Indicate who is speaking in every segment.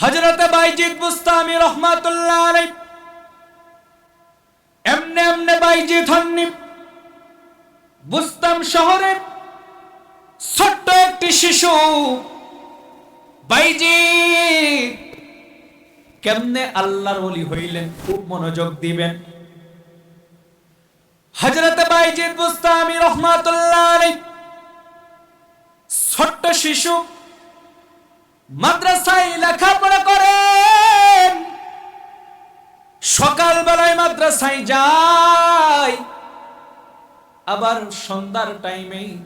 Speaker 1: হজরত বাইজিদ বুস্তামি রহমাতুল্লাহ আলাই এমনে এমনে বাইজিদ হননি। বুস্তাম শহরে ছোট্ট একটি শিশু বাইজিদ কেমনে আল্লাহর ওলি হইলেন, খুব মনোযোগ দিবেন। হজরত বাইজিদ বুস্তামি রহমাতুল্লাহ আলাই ছোট্ট শিশু মাদ্রাসায় লেখাপড়া করেন। সকাল বেলায় মাদ্রাসায় যায়। আবার সন্ধ্যার টাইমে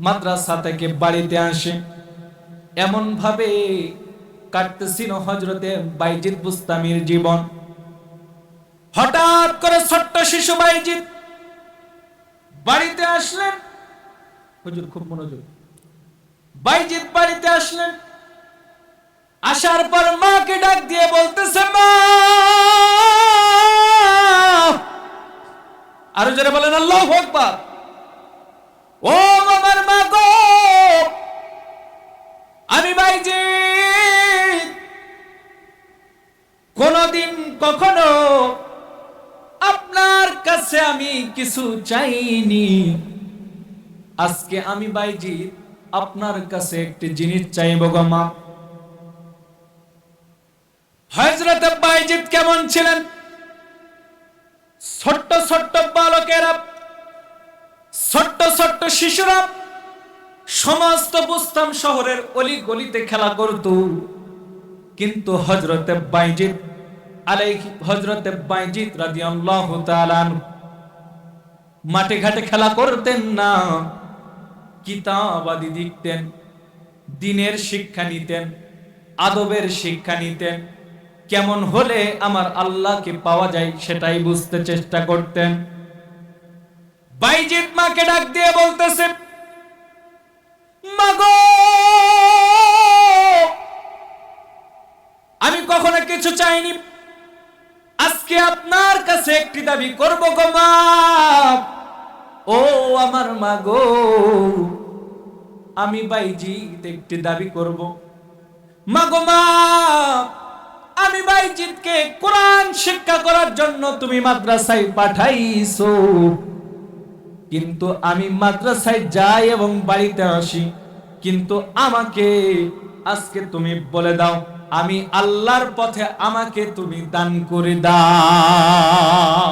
Speaker 1: মাদ্রাসা থেকে বাড়িতে আসে। এমন ভাবে কাটতেছিল হজরতে বাইজিৎ বুস্তামির জীবন। হঠাৎ করে ছোট্ট শিশু বাইজিৎ বাড়িতে আসলেন। হুজুর, খুব মনোযোগ। বাইজিদ বাড়িতে আসলেন। আসার পর মাকে ডাক দিয়ে বলতেছে, মা! আরও যারা বলেন, আল্লাহ আকবার! ও আমার মা গো! আমি বাইজি কোনদিন কখনো আপনার কাছে আমি কিছু চাইনি। আজকে আমি বাইজি আপনার কাছে একটি জিনিস চাইব গো মা। হজরত বাইজিদ কেমন ছিলেন? ছোট্ট ছোট্ট বালকেরা, ছোট্ট ছোট্ট শিশুরা, সমস্ত বুস্তাম শহরের অলি গলিতে খেলা করত। কিন্তু হজরতে বাইজিদ আলাইহি হজরতে বাইজিদ রাদিয়াল্লাহু তাআলা মাঠে ঘাটে খেলা করতেন না। কিতাবাদি দিতেন দিনের শিক্ষা নিতেন, আদবের শিক্ষা নিতেন কেমন হলে আমার আল্লাহকে পাওয়া যায় সেটাই বুঝতে চেষ্টা করতেন। বাইজিৎ মাকে ডাক দিয়ে বলতেছে, মাগো, আমি কখনো কিছু চাইনি। আজকে আপনার কাছে একটি দাবি করব গো মা। ও আমার মাগো, আমি বাইজিৎ একটি দাবি করব। মাগো মা আমি বাইজিৎকে কোরআন শিক্ষা করার জন্য তুমি মাদ্রাসায় পাঠাইছো। কিন্তু আমি মাদ্রাসায় যাই এবং বাড়িতে আসি। কিন্তু আমাকে আজকে তুমি বলে দাও, আমি আল্লাহর পথে আমাকে তুমি দান করে দাও।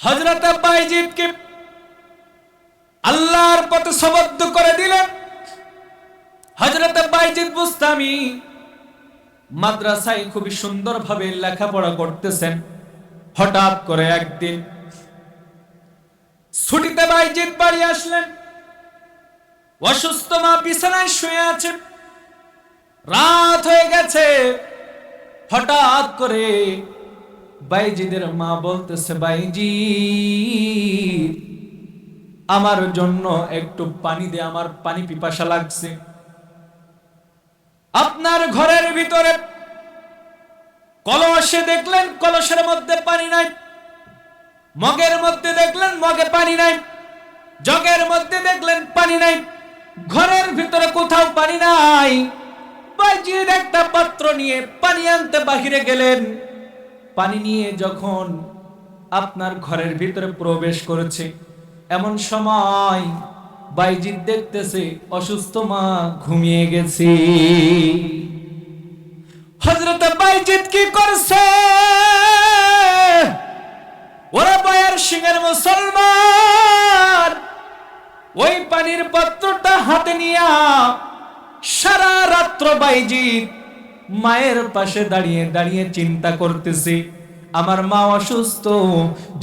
Speaker 1: হজরত বাইজিৎকে আল্লাহর পথে সবদ্ধ করে দিলেন। হজরত বাইজিৎ বুস্তামি মাদ্রাসায় খুবই সুন্দরভাবে লেখাপড়া করতেছেন। হঠাৎ করে একদিন ছুটিতে বাইজিৎ বাড়ি আসলেন। অসুস্থ মা বিছানায় শুয়ে আছে। রাত হয়ে গেছে। হঠাৎ করে বাইজিদের মা বলতেছে বাইজি আমার জন্য একটু পানি দে, আমার পানি পিপাসা লাগছে। আপনার ঘরের ভিতরে কলসে দেখলেন, কলসের মধ্যে পানি নাই। মগের মধ্যে দেখলেন, মগে পানি নাই। জগের মধ্যে দেখলেন, পানি নাই। ঘরের ভিতরে কোথাও পানি নাই। বাইজির একটা পাত্র নিয়ে পানি আনতে বাহিরে গেলেন। পানি নিয়ে যখন আপনার ঘরের ভিতরে প্রবেশ করেছে, এমন সময় বাইজিৎ দেখতেছে, অসুস্থ মা, ঘুমিয়ে গেছে। হজরত বাইজিৎ কি করছে? ওরা বয়ার সিংহের মুসলমান। ওই পানির পাত্রটা হাতে নিয়া সারা রাত্র বাইজিৎ মায়ের পাশে দাঁড়িয়ে দাঁড়িয়ে চিন্তা করতেছে। আমার মা অসুস্থ,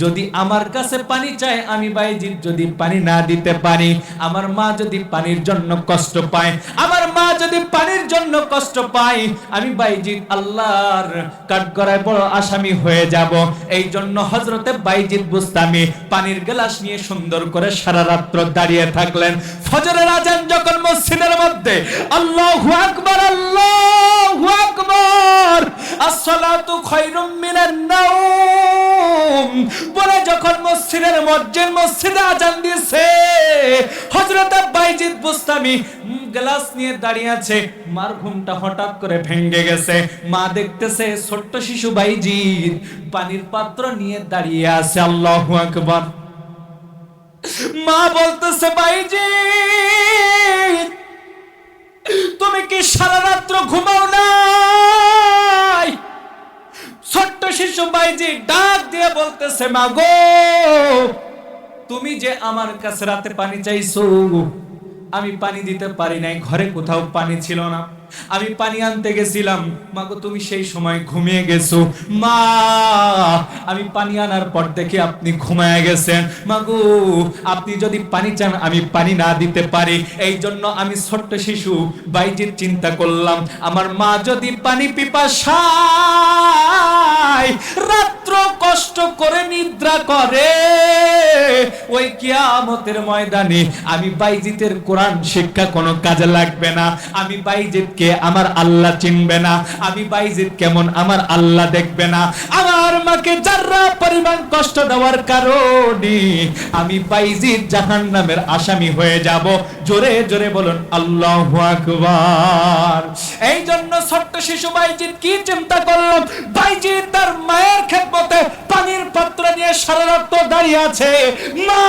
Speaker 1: যদি আমার কাছে পানি চায়, আমি বাইজিৎ যদি পানি না দিতে পারি, আমার মা যদি পানির জন্য কষ্ট পায়, আমার মা যদি পানির জন্য কষ্ট পায়, আমি বাইজিৎ আল্লাহর কাঠগড়ায় বড় আসামি হয়ে যাব। এই জন্য হজরতে বাইজিৎ বুস্তামি পানির গ্লাস নিয়ে সুন্দর করে সারা রাত্র দাঁড়িয়ে থাকলেন। ফজরের আজান যখন মসজিদের মধ্যে আল্লাহু আকবার আল্লাহু আকবার। আসসালাতু খায়রুম মিনান নাওম। বলে যখন মসজিদের মসজিদ, মসজিদে আজান দিছে হযরত বাইজিদ বুস্তামি গ্লাস নিয়ে দাঁড়িয়ে আছে। মার ঘুমটা হঠাৎ করে ভেঙে গেছে। মা দেখতেছে ছোট্ট শিশু বাইজিদ পানির পাত্র নিয়ে দাঁড়িয়ে আছে। আল্লাহু আকবার। মা বলতেছে বাইজি তুমি কি সারা রাত্র ঘুমাও নাই? ছোট্ট শিশু বাইজি ডাক দিয়ে বলতেছে, মা গো, তুমি যে আমার কাছে রাতে পানি চাইছো, আমি পানি দিতে পারি নাই, ঘরে কোথাও পানি ছিল না। আমি পানি আনতে গেছিলাম। মাগো, তুমি সেই সময় ঘুমিয়ে গেছো। মা, আমি পানি আনার পর দেখে আপনি ঘুমায় গেছেন। মাগো, আপনি যদি পানি চান, আমি পানি না দিতে পারি। এই জন্য আমি ছোট্ট শিশু, বাইজির চিন্তা করলাম, আমার মা যদি পানি পিপাসায় রাত্র কষ্ট করে নিদ্রা করে, ওই কিয়ামতের ময়দানে আমি বাইজিতের কোরআন শিক্ষা কোনো কাজে লাগবে না। আমি বাইজিতকে আমার আল্লাহ চিনবে না? আমি বাইজিত কেমন? আমার আল্লাহ দেখবে না। আমার মাকে যারা পরিমাণ কষ্ট দেওয়ার কারণে আমি বাইজিত জাহান্নামের আসামি হয়ে যাব। জোরে জোরে বলুন, আল্লাহু আকবার। এই জন্য ছোট্ট শিশু বাইজিত কি চিন্তা করলাম বাইজিত তার মায়ের খেদমতে পানির পাত্র নিয়ে সারা রাত দাঁড়িয়ে আছে। মা,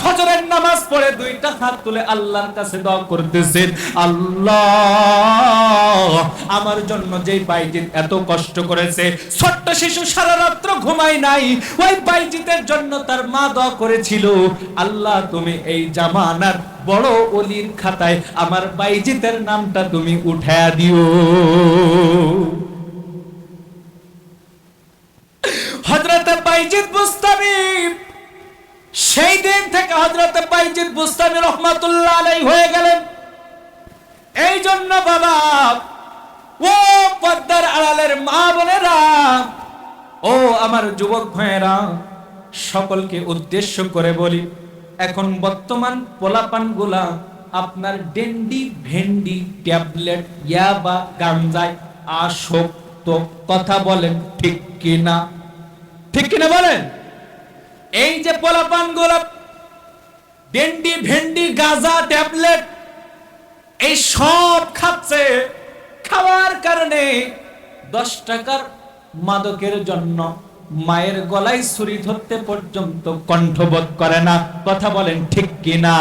Speaker 1: ফজরের নামাজ পড়ে দুইটা হাত তুলে আল্লাহর কাছে দোয়া করতেছেন আল্লাহ আমার জন্য যেই বাইজিত এত কষ্ট করেছে, ছোট্ট শিশু সারা রাত্র ঘুমায় নাই, ওই বাইজিতের জন্য তার মা দোয়া করেছিল, আল্লাহ, তুমি এই জামানার বড় অলির খাতায় আমার বাইজিতের নামটা তুমি উঠায়া দিও। হযরত বাইজিদ বুস্তামি, সেই দিন থেকে হযরত বাইজিদ বুস্তামি রহমাতুল্লাহ আলাইহি হয়ে গেলেন। এই জন্য বাবা, ও পদ্মার আড়ালের মা বোনেরা, ও আমার যুবক ভাইয়েরা, সকলকে উদ্দেশ্য করে বলি, এখন বর্তমান পোলাপানগুলা আপনার ডেন্ডি ভেন্ডি ট্যাবলেট ইয়াবা গাঞ্জায় আসক্ত, কথা বলেন ঠিক কিনা? ঠিক কিনা বলেন? এই যে পোলাপানগুলা ডেন্ডি ভেন্ডি গাজা ট্যাবলেট এই সব খাচ্ছে খাওয়ার কারণে দশ টাকার মাদকের জন্য মায়ের গলায় ছুরি ধরতে পর্যন্ত কণ্ঠবোধ করে না। কথা বলেন ঠিক কিনা?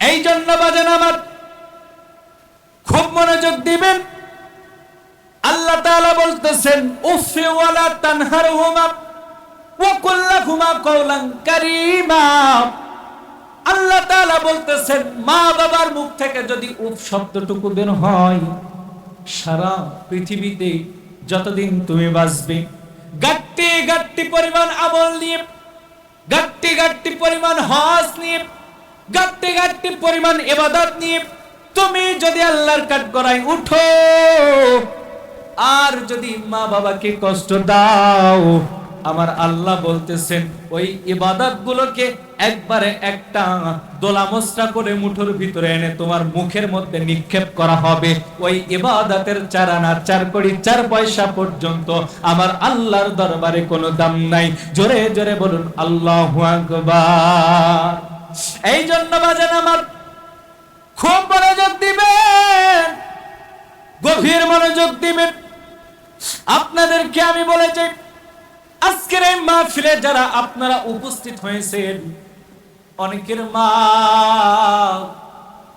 Speaker 1: এই জন্য বাজেন আমার খুব মনোযোগ দিবেন। আল্লাহ তাআলা বলতেছেন উফি ওয়ালা তানহারহুমা ওয়া কুল্লাহুমা কওলান কারীমা। আল্লাহ তাআলা বলতেছেন, মা বাবার মুখ থেকে যদি উফ শব্দটুকু বের হয়, সারা পৃথিবীতে যতদিন তুমি বাঁচবে, গাট্টি গাট্টি পরিমাণ আমল নিয়ে, গাট্টি গাট্টি পরিমাণ হজ নিয়ে, গাট্টি গাট্টি পরিমাণ ইবাদত নিয়ে, তুমি যদি আল্লাহর কাঠ করায় উঠো, আর যদি মা বাবাকে কষ্ট দাও আমার আল্লাহ বলতেছেন, ওই ইবাদত গুলোকে একবারে একটা দোলামস্টা করে মুঠোর ভিতরে এনে তোমার মুখের মধ্যে নিক্ষেপ করা হবে। ওই ইবাদতের চার আনা, চার কোটি, চার পয়সা পর্যন্ত আমার আল্লাহর দরবারে কোনো দাম নাই। জোরে জোরে বলুন, আল্লাহ আকবার। এই জন্য বাজেন আমার, খুব মনোযোগ দিবেন, গভীর মনোযোগ দিবেন। আপনাদেরকে আমি বলে চাই আজকের এই মাহফিলে যারা আপনারা উপস্থিত হয়েছেন, অনেকের মা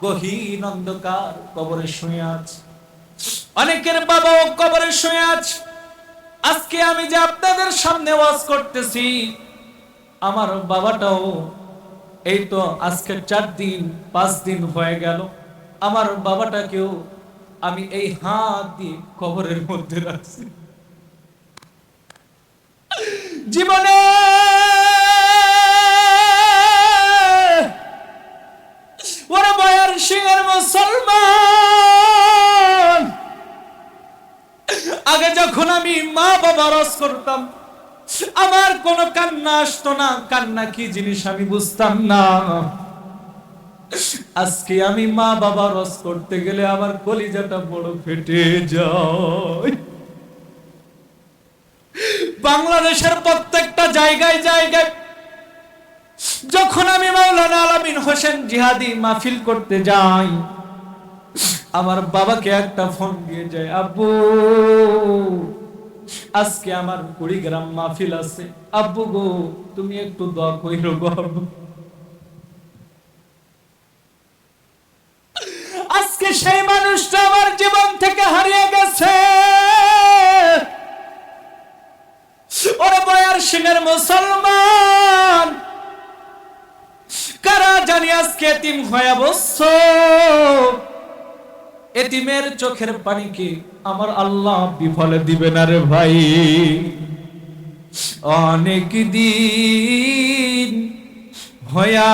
Speaker 1: গহীন অন্ধকার কবরে শুয়ে আছে, অনেকের বাবাও কবরে শুয়ে আছে। আজকে আমি যে আপনাদের সামনে ওয়াজ করতেছি, আমার বাবাটাও, এই তো আজকে চার দিন, পাঁচ দিন হয়ে গেল। আমার বাবাটাকেও আমি এই হাত দিয়ে কবরের মধ্যে রাখছি। জীবনে ওরা বয়ার সিংহের মুসলমান। আগে যখন আমি মা বাবা রস করতাম, আমার কোনো কান্না আসতো না। কান্না কি জিনিস আমি বুঝতাম না। আজকে আমি মা বাবা রস করতে গেলে আমার কলিজাটা বড় ফেটে যায়। বাংলাদেশের প্রত্যেকটা জায়গায় জায়গায় যখন আমি মাওলানা আলামিন হোসেন জিহাদি মাহফিল করতে যাই, আমার বাবাকে একটা ফোন দিয়ে যায়, আব্বু, আজকে আমার কুড়িগ্রাম মাহফিল আছে আব্বু গো, তুমি একটু দোয়া কইরো গো। আজকে সেই মানুষটা আমার জীবন থেকে হারিয়ে গেছে ওরে বয়ার সিংহের মুসলমান, কারা জানি আজকে এতিম হয়ে বসছ? এতিমের চোখের পানিকে আমার আল্লাহ বিফলে দিবে না রে ভাই? অনেক দিন হয়া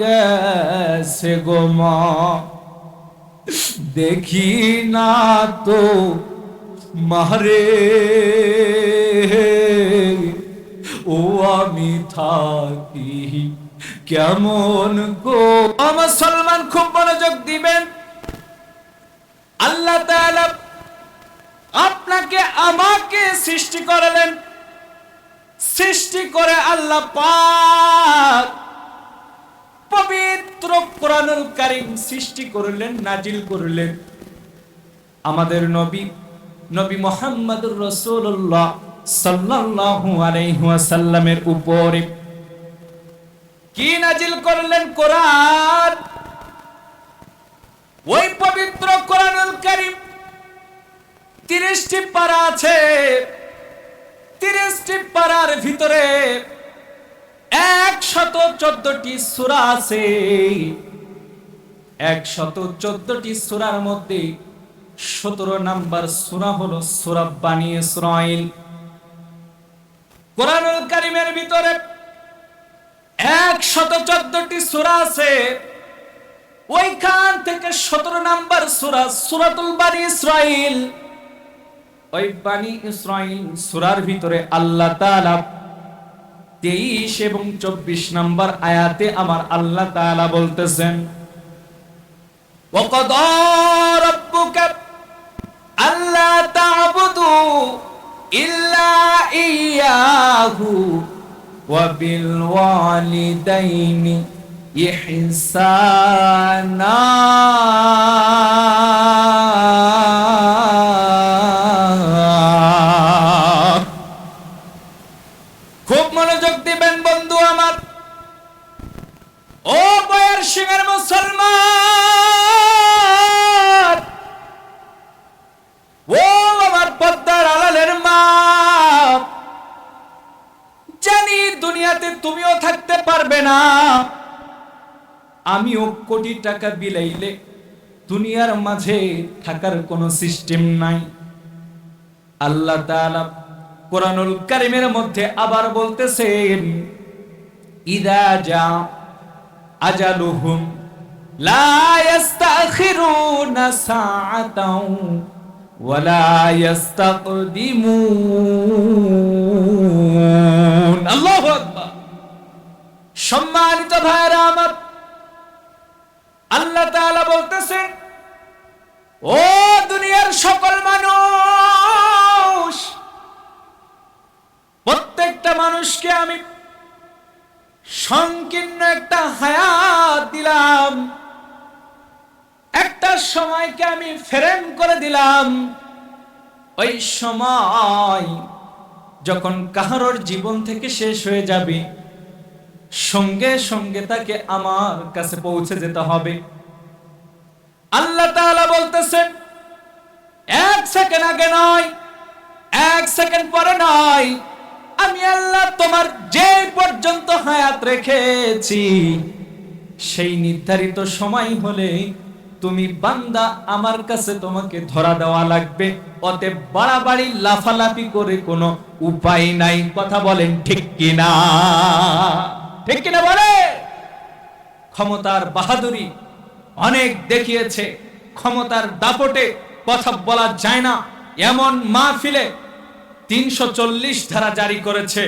Speaker 1: গেছে গো মা, দেখি না তো মারে। ও আমি থাকি কেমন গো? আমার সলমান খুব মনোযোগ দিবেন। আল্লাহ আপনাকে, আমাকে সৃষ্টি করলেন। সৃষ্টি করে আল্লাহ পবিত্র কোরআনুল কারীম সৃষ্টি করলেন, নাজিল করলেন। আমাদের নবী নবী মোহাম্মদুর রাসূলুল্লাহ সাল্লাল্লাহু আলাইহি ওয়াসাল্লামের উপরে কি নাজিল করলেন কোরআন? ওই পবিত্র কোরআনুল কারীম 30টি পারা আছে। 30টি পারার ভিতরে 114টি সূরা আছে। 114টি সূরার মধ্যে 17 নাম্বার সূরা হলো সূরা বানী ইসরাইল কোরআনুল কারীমের ভিতরে 114টি সূরা আছে ওইখান থেকে 17 নাম্বার সূরা সূরাতুল বানী ইসরাইল ওই বানী ইসরাইল সূরার ভিতরে আল্লাহ তাআলা 23 এবং 24 নাম্বার আয়াতে আমার আল্লাহ তাআলা বলতেছেন وقضى ربك ألا تعبدوا إلا إياه وبالوالدين إحسانا খুব পারবে না। আমিও কোটি টাকা বিলাইলে দুনিয়ার মাঝে থাকার কোনো সিস্টেম নাই। আল্লাহ তাআলা কোরআনুল কারিমের মধ্যে আবার বলতেছেন, ইদা যা আজালুহুম লা ইস্তাখিরুনা সাআতাও ওয়ালা ইস্তাকদিমুন আল্লাহু সম্মানিত ভাইরা আমার, আল্লাহ তাআলা বলতেছেন ও দুনিয়ার সকল মানুষ, প্রত্যেকটা মানুষকে আমি সংকীর্ণ একটা হায়াত দিলাম। একটা সময়কে আমি ফ্রেম করে দিলাম। ওই সময় যখন কাহারোর জীবন থেকে শেষ হয়ে যাবে সঙ্গে সঙ্গে তাকে আমার কাছে পৌঁছে যেতে হবে। আল্লাহ তাআলা বলতেছেন এক সেকেন্ড আগে নয়, এক সেকেন্ড পরে নয়, আমি আল্লাহ তোমার যে পর্যন্ত হায়াত রেখেছি, সেই নির্ধারিত সময় হলে তুমি বান্দা আমার কাছে তোমাকে ধরা দেওয়া লাগবে। অতএব বাড়াবাড়ি, লাফালাফি করে কোনো উপায় নাই। কথা বলেন ঠিক কিনা? ঠিক কিনা বলে? ক্ষমতার বাহাদুরি অনেক দেখিয়েছে, ক্ষমতার দাপটে কথা বলা যায় না। এমন মাহফিলে তিনশো চল্লিশ ধারা জারি করেছে,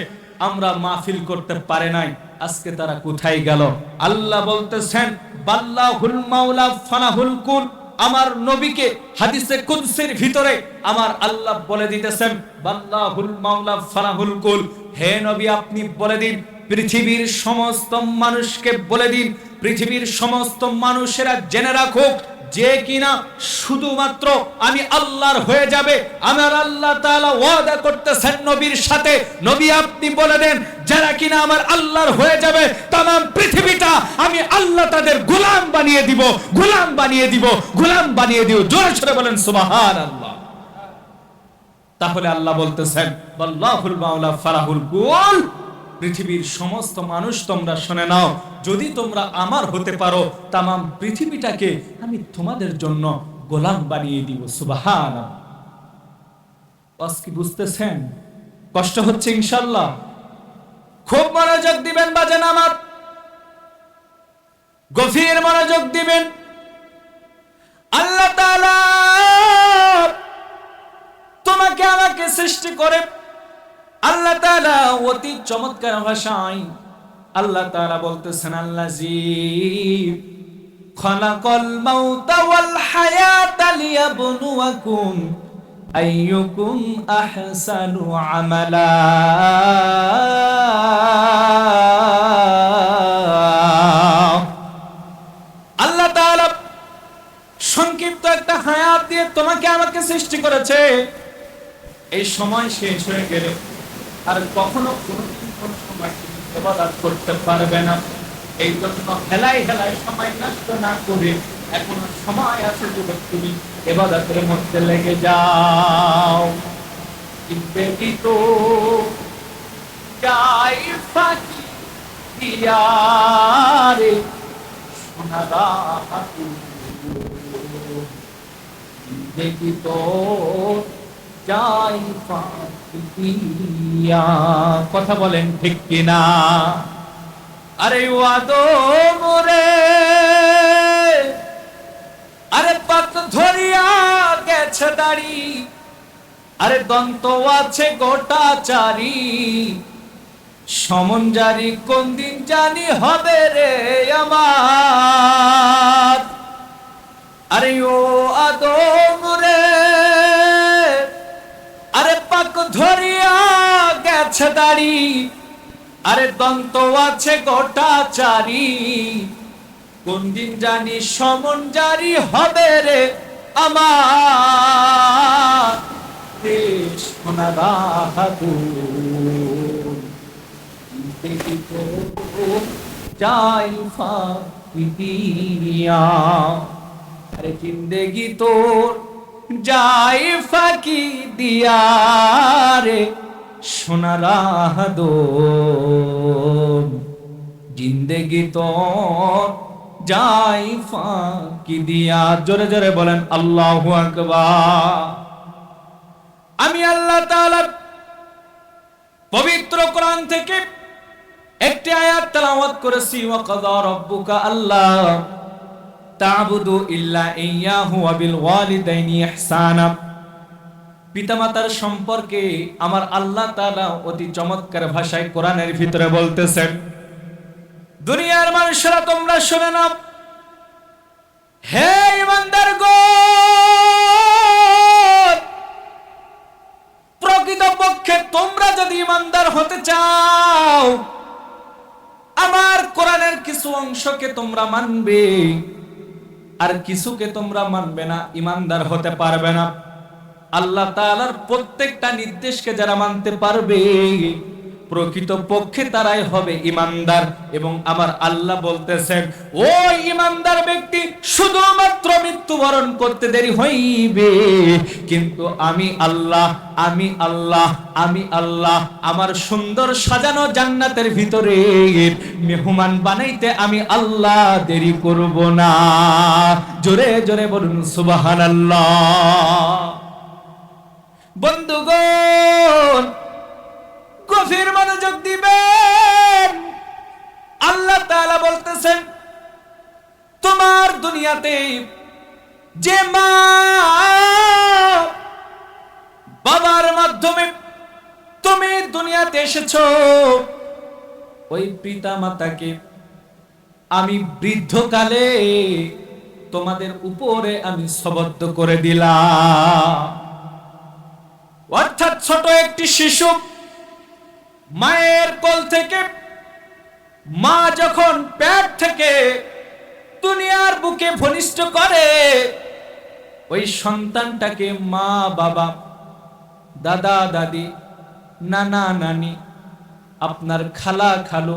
Speaker 1: আমরা মাহফিল করতে পারে নাই। আজকে তারা কোথায় গেল? আল্লাহ বলতেছেন, বাল্লাহুল মাওলা ফানাহুল কুল। আমার নবীকে হাদিসে কুদসির ভিতরে আমার আল্লাহ বলে দিতেছেন, বাল্লাহুল মাওলা ফালাহুল কুল। হে নবী, আপনি বলে দিন পৃথিবীর সমস্ত মানুষকে বলে দিন, পৃথিবীর সমস্ত মানুষেরা জেনে রাখুক যে কিনা শুধুমাত্র আমি আল্লাহর হয়ে যাবে, আমার আল্লাহ তাআলা ওয়াদা করতেছেন নবীর সাথে। নবী আপনি বলে দেন, যারা কিনা আমার আল্লাহর হয়ে যাবে তাম পৃথিবীটা আমি আল্লাহ তাদের গোলাম বানিয়ে দিব, গোলাম বানিয়ে দিব, গোলাম বানিয়ে দিব। জোরে সরে বলেন সুবহান আল্লাহ তাহলে আল্লাহ বলতেছেন, আল্লাহুল মাওলা ফারাহুল কুল। পৃথিবীর সমস্ত মানুষ তোমরা শুনে নাও। যদি তোমরা আমার হতে পারো, তামাম পৃথিবীটাকে আমি তোমাদের জন্য গোলাম বানিয়ে দিব। সুবাহান বুঝতেছেন? কষ্ট হচ্ছে ইনশাল্লাহ খুব মনোযোগ দিবেন বাজেন আমার। গভীর মনোযোগ দিবেন। আল্লাহ তোমাকে আমাকে সৃষ্টি করে আল্লাহ তাআলা অতি চমৎকার ভাষায় আল্লাহ তাআলা বলতেছেন আল্লাহ আল্লাজি, খলাকল মাউতা ওয়াল হায়াতা লিয়াবলুয়াকুম আইয়ুকুম আহসানু আমালা। আল্লাহ তাআলা সংক্ষিপ্ত একটা হায়াত দিয়ে তোমাকে আমাকে সৃষ্টি করেছে। এই সময় শেষ হয়ে গেলে। আর কখনো কোনোদিন কোনো সময় তুমি ইবাদত করতে পারবে না। এই জন্য হেলাই হেলাই সময় নষ্ট না করে এখনও সময় আছে যুবক, তুমি এবাদতের মধ্যে লেগে যাও। ব্যতীত যাই ফাঁকি দিয়ারে সোনারা হাতু দেখি তো যাই পাতিয়া কথা বলেন ঠিক কিনা? আরে ওয়াদো আরে পাত ধরিয়া গেছে দাড়ি। আরে দন্ত আছে গোটা চারি। সমন জারি, কোন দিন জানি হবে রে আমার। আরে ও আদম গেছে দাড়ি, আরে দন্ত আছে গোটা চারি। কোন দিন জানি সমন জারি হবে রে আমার। সোনা বাহাদুর। যাই ফাঁকিয়া আরে জিন্দেগি তোর যাই ফাঁকি দিয়া রে। সোনার দো জিন্দেগি তোর যাই ফাঁকি দিয়া। জোরে জোরে বলেন, আল্লাহ আকবার। আমি আল্লাহ তাআলা পবিত্র কোরআন থেকে একটি আয়াত তেলাওয়াত করেছি ওয়া কাযা আল্লাহ তা'বুদু ইল্লা ইয়াহু ওয়া বিল ওয়ালিদাইনি ইহসানা। পিতামাতার সম্পর্কে আমার আল্লাহ তাআলা অতি চমৎকার ভাষায় কোরআনের ভিতরে বলতেছেন, দুনিয়ার মানুষেরা তোমরা শুনে নাও হে ইমানদার গো! প্রকৃত পক্ষে তোমরা যদি ইমানদার হতে চাও, আমার কোরআনের কিছু অংশকে তোমরা মানবে, আর কিছুকে তোমরা মানবে না, ইমানদার হতে পারবে না। আল্লাহ তাআলার প্রত্যেকটা নির্দেশকে যারা মানতে পারবে প্রকৃত পক্ষে তারাই হবে ইমানদার এবং আমার আল্লাহ বলতেছেন, ও ইমানদার ব্যক্তি, শুধুমাত্র মৃত্যুবরণ করতে দেরি হইবে। কিন্তু আমি আল্লাহ আমি আল্লাহ আমি আল্লাহ, আমার সুন্দর সাজানো জান্নাতের ভিতরে মেহমান বানাইতে আমি আল্লাহ দেরি করব না। জোরে জোরে বলুন, সুবহানাল্লাহ। বন্ধুগণ, গভীর মনোযোগ দিবেন। আল্লাহ তাআলা বলতেছেন, তোমার দুনিয়াতে যে মা বাবার মাধ্যমে তুমি দুনিয়াতে এসেছ, ওই পিতা মাতাকে আমি বৃদ্ধকালে তোমাদের উপরে আমি সবদ্ধ করে দিলাম। অর্থাৎ ছোট একটি শিশু মায়ের কোল থেকে মা যখন পেট থেকে দুনিয়ার বুকে ঘনিষ্ঠ করে, ওই সন্তানটাকে মা, বাবা, দাদা, দাদি, নানা, নানি, আপনার খালা, খালো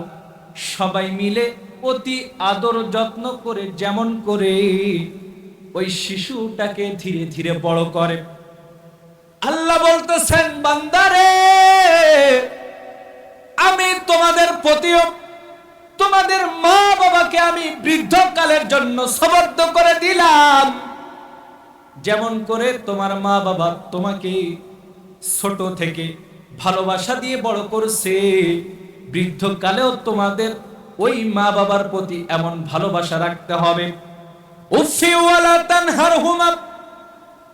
Speaker 1: সবাই মিলে অতি আদর যত্ন করে, যেমন করে ওই শিশুটাকে ধীরে ধীরে বড় করে। আল্লাহ বলতেছেন, বান্দারে, আমি তোমাদের প্রতিও তোমাদের মা বাবাকে আমি বৃদ্ধকালের জন্য সবদ্ধ করে দিলাম। যেমন করে তোমার মা বাবা তোমাকে ছোট থেকে ভালোবাসা দিয়ে বড় করছে, বৃদ্ধকালেও তোমাদের ওই মা বাবার প্রতি এমন ভালোবাসা রাখতে হবে। উফি ওয়ালা তানহারহুমা ওয়া কুল লাহুমা কওলান কারীমা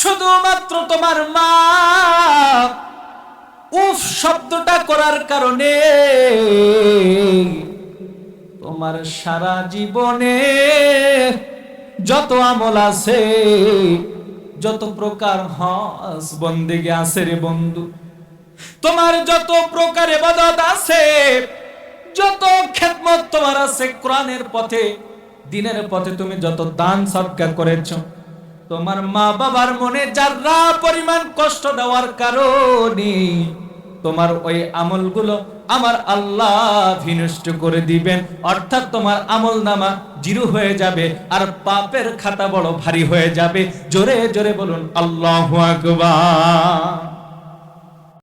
Speaker 1: শুধুমাত্র তোমার মা। উফ, শব্দটা করার কারণে তোমার সারা জীবনে যত আমল আছে, যত প্রকার হস বন্দেগে আছে রে বন্ধু, তোমার যত প্রকার এবাদত আছে, যত খেদমত তোমার আছে কোরআনের পথে, দিনের পথে তুমি যত দান সৎকা করেছ তোমার মা বাবার মনে যারা পরিমাণ কষ্ট দেওয়ার কারণে তোমার ওই আমলগুলো আমার আল্লাহ বিনষ্ট করে দিবেন। অর্থাৎ তোমার আমল নামা জিরু হয়ে যাবে আর পাপের খাতা বড় ভারী হয়ে যাবে। জোরে জোরে বলুন, আল্লাহ আকবার।